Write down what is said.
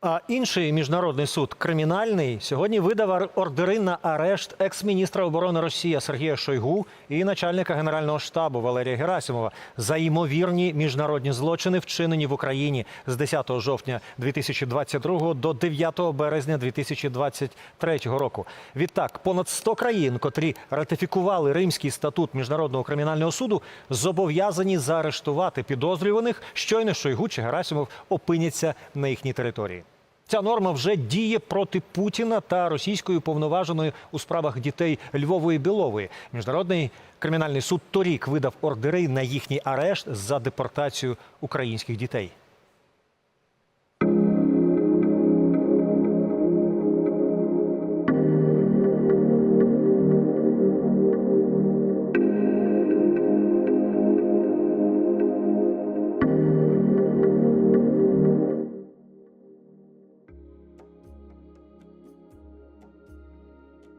А інший міжнародний суд кримінальний сьогодні видав ордери на арешт екс-міністра оборони Росії Сергія Шойгу і начальника генерального штабу Валерія Герасимова за ймовірні міжнародні злочини, вчинені в Україні з 10 жовтня 2022 до 9 березня 2023 року. Відтак, понад 100 країн, котрі ратифікували Римський статут міжнародного кримінального суду, зобов'язані заарештувати підозрюваних, щойно Шойгу чи Герасимов опиняться на їхній території. Ця норма вже діє проти Путіна та російської повноваженої у справах дітей Львової Білової. Міжнародний кримінальний суд торік видав ордери на їхній арешт за депортацію українських дітей.